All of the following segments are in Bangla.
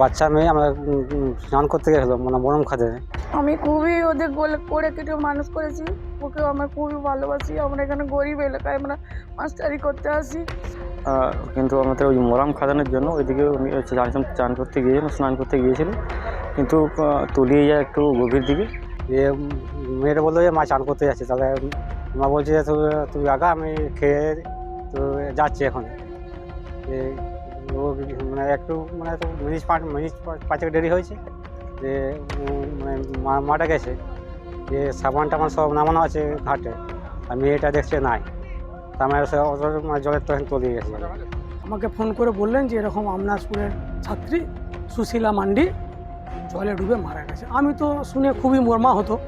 বাচ্চা মেয়ে আমরা স্নান করতে গেছিলাম মানে মরম খাদে আমি খুবই ওদের গোলে করে কেটে মানুষ করেছি ওকে আমরা খুবই ভালোবাসি আমরা এখানে গরিব এলাকায় আমরা মাস্টারি করতে আসি। কিন্তু আমাদের ওই মরাম খাদানের জন্য ওইদিকে উনি চান চান করতে গিয়েছিল স্নান করতে গিয়েছিল কিন্তু তলিয়ে যায় একটু গভীর দিকে। যে মেয়েটা বলল যে মা চান করতে যাচ্ছে তাহলে মা বলছে যে তুই তুই আগা আমি খেয়ে তো যাচ্ছি এখন। মানে একটু মানে তো মিনিট পাঁচ মিনিট পাঁচ- পাঁচেক দেরি হয়েছে যে মানে মা মাটা গেছে। যে সাবান টাবান সব নামানো আছে ঘাটে। আর মেয়েটা দেখছে নাই। মানে সে অত মানে জলের তখন তলিয়ে গেছে। আমাকে ফোন করে বললেন যে, এরকম আমনার স্কুলের ছাত্রী সুশীলা মান্ডি জলে ডুবে মারা গেছে। আমি তো শুনে খুবই মর্মা হতো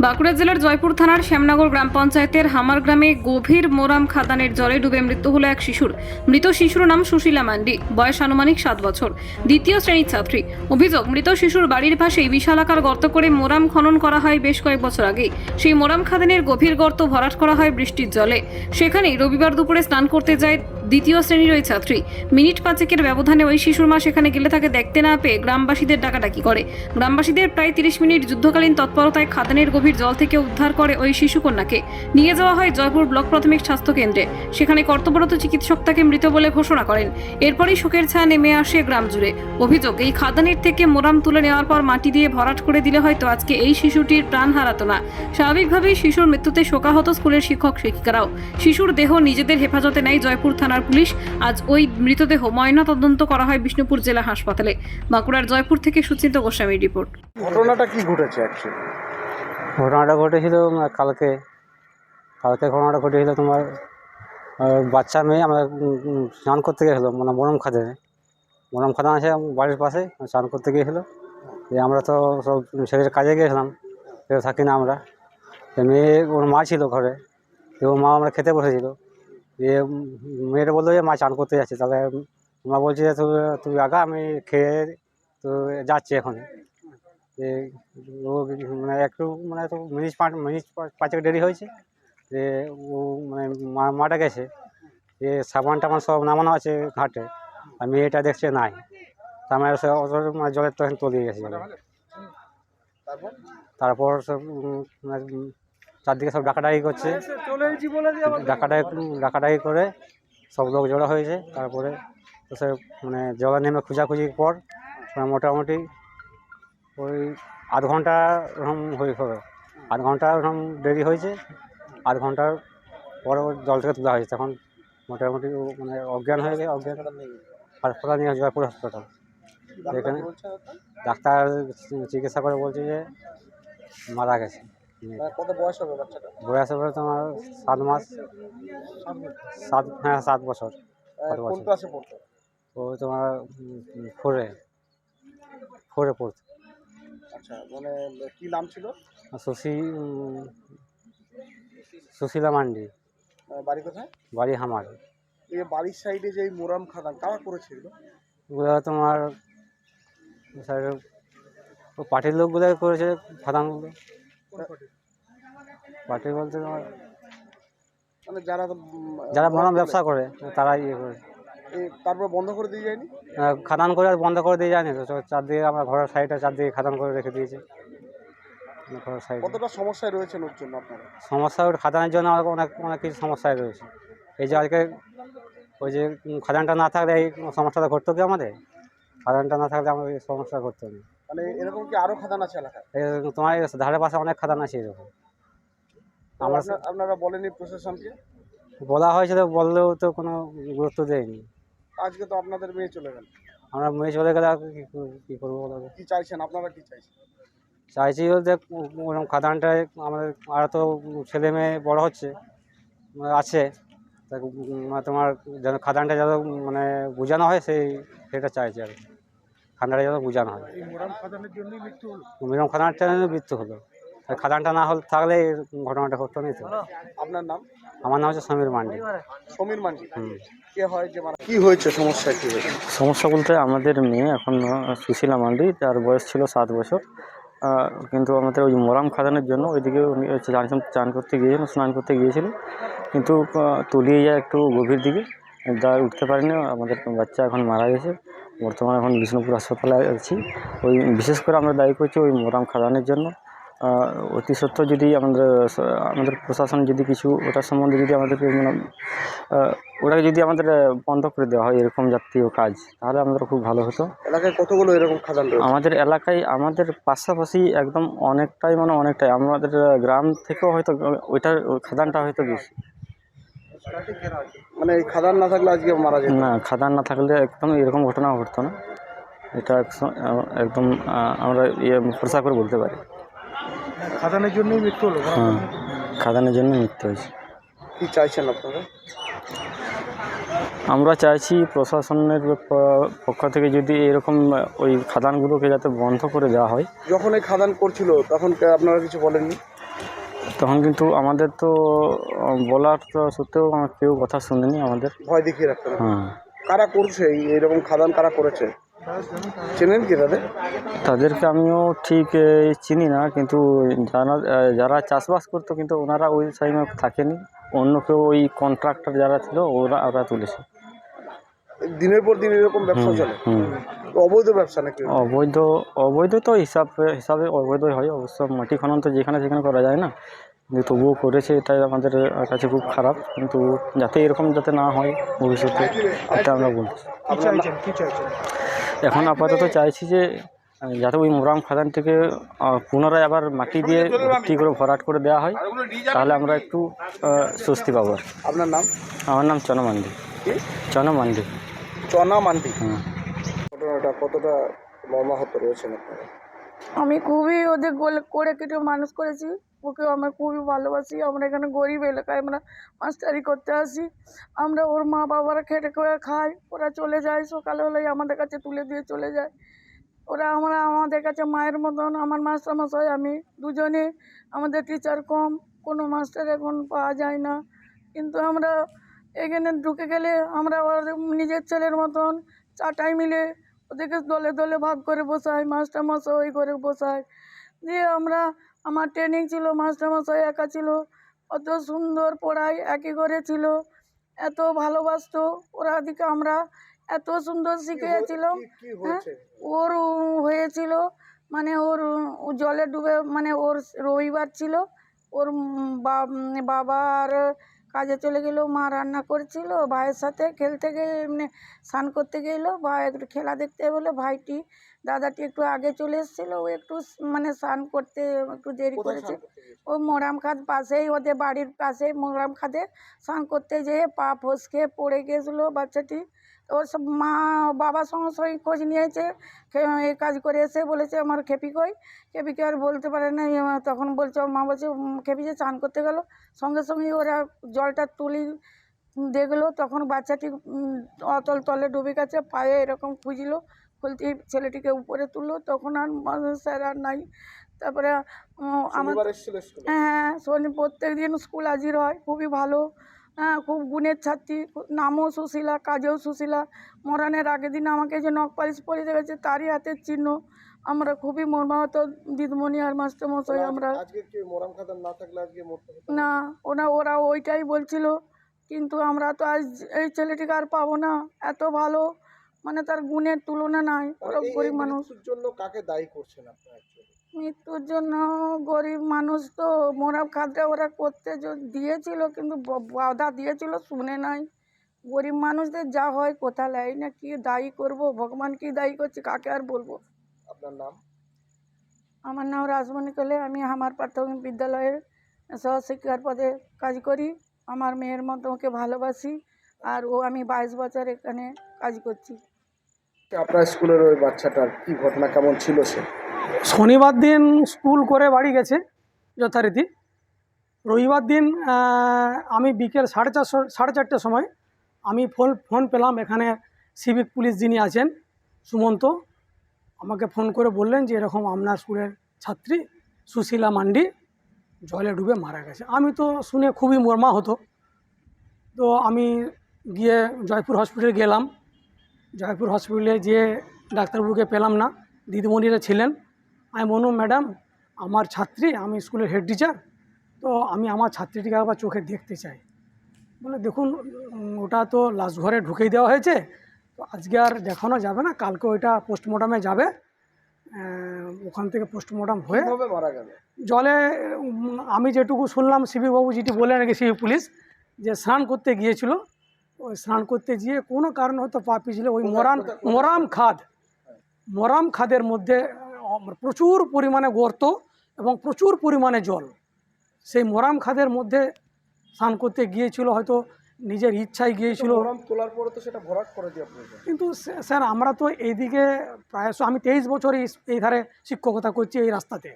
বাঁকুড়া জেলার জয়পুর থানার শ্যামনগর গ্রাম পঞ্চায়েতের হামার গ্রামে গভীর মোরাম খাদানের জলে ডুবে মৃত্যু হলো এক শিশুর। মৃত শিশুর নাম সুশীলা মান্ডি, বয়স আনুমানিক সাত বছর। দ্বিতীয় শ্রেণির ছাত্রী। অভিযোগ, মৃত শিশুর বাড়ির পাশেই বিশালাকার গর্ত করে মোরাম খনন করা হয় বেশ কয়েক বছর আগে সেই মোরাম খাদানের গভীর গর্ত ভরাট করা হয় বৃষ্টির জলে। সেখানেই রবিবার দুপুরে স্নান করতে যায় দ্বিতীয় শ্রেণির ওই ছাত্রী। মিনিট পাঁচেকের ব্যবধানে ওই শিশুর মা সেখানে গেলে তাকে দেখতে না পেয়ে গ্রামবাসীদের ডাকাডাকি করে। গ্রামবাসীদের প্রায় তিরিশ মিনিট যুদ্ধকালীন তৎপরতায় খাদানের গভীর জল থেকে উদ্ধার করে ওই শিশুকন্যাকে। নিয়ে যাওয়া হয় জয়পুর ব্লক প্রাথমিক স্বাস্থ্য কেন্দ্রে। সেখানে কর্তব্যরত চিকিৎসক তাকে মৃত বলে ঘোষণা করেন। এরপরই শোকের ছায়া নেমে আসে গ্রাম জুড়ে। অভিযোগ, এই খাদানের থেকে মোরাম তুলে নেওয়ার পর মাটি দিয়ে ভরাট করে দিলে হয়তো আজকে এই শিশুটির প্রাণ হারাতো না। স্বাভাবিকভাবেই শিশুর মৃত্যুতে শোকাহত স্কুলের শিক্ষক শিক্ষিকারাও। শিশুর দেহ নিজেদের হেফাজতে নেয় জয়পুর থানার পুলিশ আজ ওই মৃতদেহ ময়না তদন্ত করা হয় বিষ্ণুপুর জেলা হাসপাতালে। বাঁকুড়ার জয়পুর থেকে সুচিন্ত গোস্বামীর রিপোর্ট। ঘটনাটা কি ঘটেছে ঘটনাটা ঘটেছিল কালকে। কালকে ঘটনাটা ঘটেছিল তোমার বাচ্চা মেয়ে আমরা স্নান করতে গেছিলাম মানে মরম খাদে মরম খাদান আছে বাড়ির পাশে স্নান করতে গিয়েছিল। যে আমরা তো সব ছেলের কাজে গিয়েছিলাম কেউ থাকি না আমরা। তো মেয়ে ওর মা ছিল ঘরে। তো ওর মা আমরা খেতে বসেছিল। যে মেয়েটা বলল যে মা চান করতে যাচ্ছে। তাহলে মা বলছে যে তুই তুই আগা আমি খেয়ে তো যাচ্ছি এখন যে ও মানে একটু মানে তো মিনিট পাঁচ মিনিট পাঁচ- পাঁচেক দেরি হয়েছে। যে ও মানে মা মাটা গেছে। যে সাবান টাবান সব নামানো আছে ঘাটে। আর মেয়েটা দেখছে নাই। তার মানে সে অত মানে জলের তখন তলিয়ে গেছে। তারপর? তারপর সব চারদিকে সব ডাকাডাকি করছে। ডাকাডাকি ডাকাডাকি করে সব লোক জড়ো হয়েছে। তারপরে তো সে মানে জলে নেমে খোঁজাখুঁজির পর মোটামুটি ওই আধ ঘণ্টা ওরকম হয়ে হবে। আধ ঘণ্টা ওরকম দেরি হয়েছে। আধ ঘণ্টার পরে ওর জল থেকে তোলা হয়েছে। তখন মোটামুটি মানে অজ্ঞান হয়ে গেছে অজ্ঞান। হাসপাতাল নিয়ে জয়পুর হাসপাতাল। এখানে ডাক্তার চিকিৎসা করে বলছে যে মারা গেছে। কত বয়স হবে বাচ্চাটা? বয়স হবে তোমার সাত মাস। সাত হ্যাঁ সাত বছর। আহ, কত কোন ক্লাসে পড়তো? ও তোমার ফোরে ফোরে পড়তো। আচ্ছা মানে কি নাম ছিল? আর সুশী সুশীলা মান্ডি। বাড়ি কোথায়? বাড়ি হামার। এই বাড়ির সাইডে যে মোরাম খাদান কারা করেছিল ওগুলো তোমার পার্টির লোকগুলো করেছে খাদানগুলো। পার্টি বলতে তোমার মানে যারা যারা মরম ব্যবসা করে তারা ইয়ে করে। এই তারপর বন্ধ করে দিয়ে যায়নি? খাদান করে আর বন্ধ করে দিয়ে যায়নি তো চারদিকে আমরা ঘরের সাইডে চারদিকে খাদান করে রেখে দিয়েছে। ঘরের সাইডে। কতটা সমস্যায় রয়েছেন ওর জন্য আপনারা? সমস্যা ওর খাদানের জন্য আমাদের অনেক অনেক কিছু সমস্যায় রয়েছে। এই যে আজকে ওই যে খাদানটা না থাকলে এই সমস্যাটা ঘটতো কি আমাদের? খাদানটা না থাকলে আমাদের এই সমস্যা ঘটতো না। মানে এরকম কি আরও খাদান আছে এলাকায়? তোমার ধারে পাশে অনেক খাদান আছে এরকম। আমরা আপনারা বলেনি প্রশাসনকে? বলা হয়েছিল বললেও তো কোনো গুরুত্ব দেয়নি। আজকে তো আপনাদের মেয়ে চলে গেল। আমরা মেয়ে চলে গেলে আর কি কর- কি করব? কি চাইছেন? আপনারা কি চাইছেন? চাইছি বলতে ওরকম খাদানটায় আমাদের আর তো ছেলে মেয়ে বড় হচ্ছে আছে। তোমার যেন খাদানটা যেন মানে বোঝানো হয় সেই সেটা চাইছি আর কি। খাদানটা যেন বোঝানো হয়। মোরাম খাদানের জন্যই মৃত্যু হলো। খাদানটা মৃত্যু হলো আর খাদানটা না হলে থাকলে এই ঘটনাটা ঘটতো না তো। আপনার নাম? আমার নাম হচ্ছে সমীর মান্ডি। সমীর মান্ডি। কে হয় যে কি হয়েছে? সমস্যা কি হয়েছে? সমস্যা বলতে আমাদের মেয়ে এখন সুশীলা মান্ডি তার বয়স ছিল সাত বছর। কিন্তু আমাদের ওই মরাম খাদানের জন্য ওইদিকে উনি হচ্ছে চান চান করতে গিয়েছিল স্নান করতে গিয়েছিল। কিন্তু তলিয়ে যায় একটু গভীর দিকে। যা উঠতে পারেনি আমাদের বাচ্চা এখন মারা গেছে। বর্তমানে এখন বিষ্ণুপুর হাসপাতালে আছি। ওই বিশেষ করে আমরা দায়ী করছি ওই মোরাম খাদানের জন্য। অতি সত্ত্বর যদি আমাদের আমাদের প্রশাসন যদি কিছু ওটার সম্বন্ধে যদি আমাদেরকে মানে ওটাকে যদি আমাদের বন্ধ করে দেওয়া হয় এরকম জাতীয় কাজ তাহলে আমাদের খুব ভালো হতো। এলাকায় কতগুলো এরকম খাদান আমাদের এলাকায় আমাদের পাশাপাশি একদম অনেকটাই মানে অনেকটাই। আমাদের গ্রাম থেকেও হয়তো ওইটার খাদানটা হয়তো বেশি। মানে এই খাদান না থাকলে আজকে মারা যেত? না খাদান না থাকলে একদম এরকম ঘটনা ঘটতো না। এটা একদম আমরা ইয়ে প্রসার করে বলতে পারি। খাদানের জন্যই মৃত্যু হলো হ্যাঁ খাদানের জন্য মৃত্যু হয়েছে। কি চাইছেন আপনারা? আমরা চাইছি প্রশাসনের পক্ষ থেকে যদি এরকম ওই খাদানগুলোকে যাতে বন্ধ করে দেওয়া হয়। যখন এই খাদান করছিল তখন আপনারা কিছু বলেননি? তখন কিন্তু আমাদের তো বলার তো সত্ত্বেও আমার কেউ কথা শুনেনি আমাদের। ভয় দেখিয়ে রাখতেন হ্যাঁ। কারা করছে? এই এরকম খাদান কারা করেছে? চেনেন কি তাদের? তাদেরকে আমিও ঠিক চিনি না কিন্তু যারা আহ, যারা চাষবাস করতো কিন্তু ওনারা ওই টাইমে থাকেনি। অন্য কেউ ওই কন্ট্রাক্টর যারা ছিল ওরা ওরা তুলেছে। দিনের পর দিন এরকম ব্যবসা চলে? হুম। অবৈধ ব্যবসা নাকি? অবৈধ অবৈধ তো হিসাব হিসাবে অবৈধই হয়। অবশ্য মাটি খনন তো যেখানে সেখানে করা যায় না। কিন্তু তবুও করেছে এটাই আমাদের কাছে খুব খারাপ। কিন্তু যাতে এরকম যাতে না হয় ভবিষ্যতে এটা আমরা বলছি। এখন আপাতত চাইছি যে যাতে ওই মোরাম খাদান থেকে পুনরায় আবার মাটি দিয়ে ভর্তি করে ভরাট করে দেওয়া হয় তাহলে আমরা একটু স্বস্তি পাবো আপনার নাম? আমার নাম চনমান্ডি। চনমান্ডি। চনা মান্ডি হুম। ঘটনাটা কতটা মর্মাহত রয়েছেন আপনারা? আমি খুবই ওদের গোলে করে কেটে মানুষ করেছি। ওকে আমরা খুবই ভালোবাসি। আমরা এখানে গরিব এলাকায় আমরা মাস্টারি করতে আসি। আমরা ওর মা বাবারা খেটে করে খাই। ওরা চলে যায়। সকালে হলেই আমাদের কাছে তুলে দিয়ে চলে যায়। ওরা আমরা আমাদের কাছে মায়ের মতন। আমার মাস্টারমশাই, আমি দুজনে। আমাদের টিচার কম। কোনো মাস্টার এখন পাওয়া যায় না। কিন্তু আমরা এখানে ঢুকে গেলে আমরা ওর নিজের ছেলের মতন চাটাই মিলে ওদেরকে দলে দলে ভাগ করে বসাই মাস্টারমশাই ওই করে বসাই। দিয়ে আমরা আমার ট্রেনিং ছিল মাস্টারমশাই একা ছিল। অত সুন্দর পড়াই একই ঘরে ছিল। এত ভালোবাসতো ওরা দিকে আমরা। এত সুন্দর শিখেছিলাম কি ওর হয়েছিল মানে ওর জলে ডুবে মানে ওর রবিবার ছিল। ওর বাবা আর কাজে চলে গেলো মা রান্না করছিল ভাইয়ের সাথে খেলতে গিয়ে এমনি স্নান করতে গেলো ভাই একটু খেলা দেখতে বলে ভাইটি দাদাটি একটু আগে চলে এসেছিল ও একটু মানে স্নান করতে একটু দেরি করেছে? ও মোরাম খাদ পাশেই ওদের বাড়ির পাশে মোরাম খাদে স্নান করতে যেয়ে পা ফসকে পড়ে গিয়েছিল বাচ্চাটি ওর সব মা বাবার সঙ্গে সঙ্গে খোঁজ নিয়েছে এই কাজ করে এসে বলেছে আমার খেপি কই। খেপিকে আর বলতে পারে না তখন বলছে ওর মা বলছে খেপি যে চান করতে গেল সঙ্গে সঙ্গেই ওরা জলটা তুলি দেখল তখন বাচ্চাটি অতল তলে ডুবে গেছে পায়ে এরকম খুঁজলো খুলতে ছেলেটিকে উপরে তুললো তখন আর স্যার আর নাই। তারপরে আমার হ্যাঁ শনি প্রত্যেক দিন স্কুল হাজির হয় খুবই ভালো। হ্যাঁ খুব গুণের ছাত্রী নামও সুশীলা কাজেও সুশীলা। মরানের আগের দিন আমাকে যে নখ পালিশ পরিয়ে গেছে তারই হাতের চিহ্ন আমরা খুবই মর্মাহত দিদমণি আর মাস্টারমশাই আমরা না থাকলে আজকে মরতে হতো? না ওরা ওরা ওইটাই বলছিল কিন্তু আমরা তো আজ এই ছেলেটিকে আর পাবো না এত ভালো মানে তার গুণের তুলনা নাই ওরা গরিব মানুষ। জন্য কাকে দায়ী করছেন আপনারা? মৃত্যুর জন্য গরিব মানুষ তো মোরাম খাদ্যে ওরা করতে দিয়েছিল কিন্তু বাধা দিয়েছিল শুনে নাই। গরিব মানুষদের যা হয় কোথা লাই না কি দায়ী করব? ভগবান কি দায়ী করছে? কাকে আর বলব? আপনার নাম? আমার নাম রাজমণি কলে আমি আমার প্রাথমিক বিদ্যালয়ের সহশিক্ষার পদে কাজ করি। আমার মেয়ের মতো ওকে ভালোবাসি আর ও আমি বাইশ বছর এখানে কাজ করছি। আপনার স্কুলের ওই বাচ্চাটার কি ঘটনা কেমন ছিল সে? শনিবার দিন স্কুল করে বাড়ি গেছে যথারীতি। রবিবার দিন আমি বিকেল সাড়ে চারশো, সাড়ে চারটের সময় আমি ফোন ফোন পেলাম। এখানে সিভিক পুলিশ যিনি আছেন, সুমন্ত, আমাকে ফোন করে বললেন যে, এরকম আপনার স্কুলের ছাত্রী সুশীলা মান্ডি জলে ডুবে মারা গেছে। আমি তো শুনে খুবই মর্মা হতো তো আমি গিয়ে জয়পুর হসপিটালে গেলাম। জয়পুর হসপিটালে গিয়ে ডাক্তারবাবুকে পেলাম না। দিদিমণিরা ছিলেন। আমি বলুন ম্যাডাম আমার ছাত্রী আমি স্কুলের হেড টিচার তো আমি আমার ছাত্রীটিকে একবার চোখে দেখতে চাই। বলে দেখুন ওটা তো লাশ ঘরে ঢুকিয়ে দেওয়া হয়েছে তো আজকে আর দেখানো যাবে না কালকে ওইটা পোস্টমর্টমে যাবে। ওখান থেকে পোস্টমর্টম হয়ে মারা গেল? জলে আমি যেটুকু শুনলাম সিবি বাবু যেটি বলে নাকি সিবি পুলিশ যে স্নান করতে গিয়েছিল ওই স্নান করতে গিয়ে কোনো কারণ হয়তো পা পিছলে ওই কোথায়- মরাম মরাম খাদ মরাম খাদের মধ্যে প্রচুর পরিমাণে গর্ত এবং প্রচুর পরিমাণে জল। সেই মরাম খাদের মধ্যে স্নান করতে গিয়েছিল হয়তো নিজের ইচ্ছায় গিয়েছিল। তোলার পরে তো সেটা ভরাট করে দিয়ে কিন্তু স্যা- স্যার আমরা তো এইদিকে প্রায়শ আমি তেইশ বছর এই এই ধারে শিক্ষকতা করছি এই রাস্তাতে।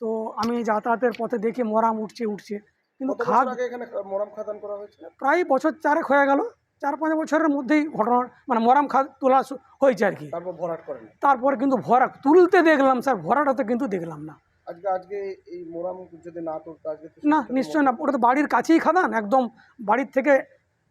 তো আমি যাতায়াতের পথে দেখি মরাম উঠছে উঠছে। কিন্তু খাদ এখানে মোরাম খাদান করা হয়েছে প্রায় বছর চারেক হয়ে গেল। চার পাঁচ বছরের মধ্যেই ঘটনা মানে মরাম খাদ তোলা হয়েছে আর কি। তারপর ভরাট করেন তারপর কিন্তু ভরা তুলতে দেখলাম স্যার ভরাটা তো কিন্তু দেখলাম না। আজকে আজকে এই মোরাম যদি না তুলতো আজকে না নিশ্চয় না ওটা তো বাড়ির কাছেই খাদান একদম বাড়ির থেকে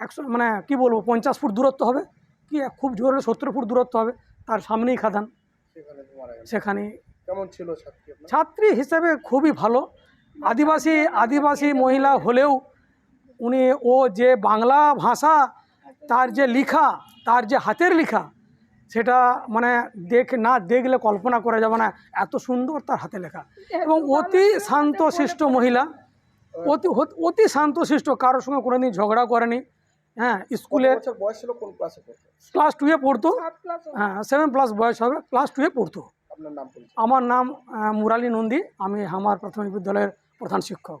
একশো মানে কি বলব পঞ্চাশ ফুট দূরত্ব হবে কি খুব জোরে সত্তর ফুট দূরত্ব হবে তার সামনেই খাদান। সেখানে কেমন ছিল ছাত্রী ছাত্রী হিসেবে খুবই ভালো। আদিবাসী আদিবাসী মহিলা হলেও উনি ও যে বাংলা ভাষা তার যে লেখা তার যে হাতের লেখা সেটা মানে দেখ না দেখলে কল্পনা করা যাবে না এত সুন্দর তার হাতে লেখা। এবং অতি শান্তশিষ্ট মহিলা অতি অতি শান্তশিষ্ট কারোর সঙ্গে কোনোদিন ঝগড়া করেনি। হ্যাঁ স্কুলে বয়স ছিল কোন ক্লাসে পড়তো? ক্লাস টুয়ে পড়তো। হ্যাঁ সেভেন প্লাস বয়স হবে ক্লাস টুয়ে পড়তো। আপনার নাম পরিচয় আমার নাম মুরালী নন্দী আমি আমার প্রাথমিক বিদ্যালয়ের প্রধান শিক্ষক।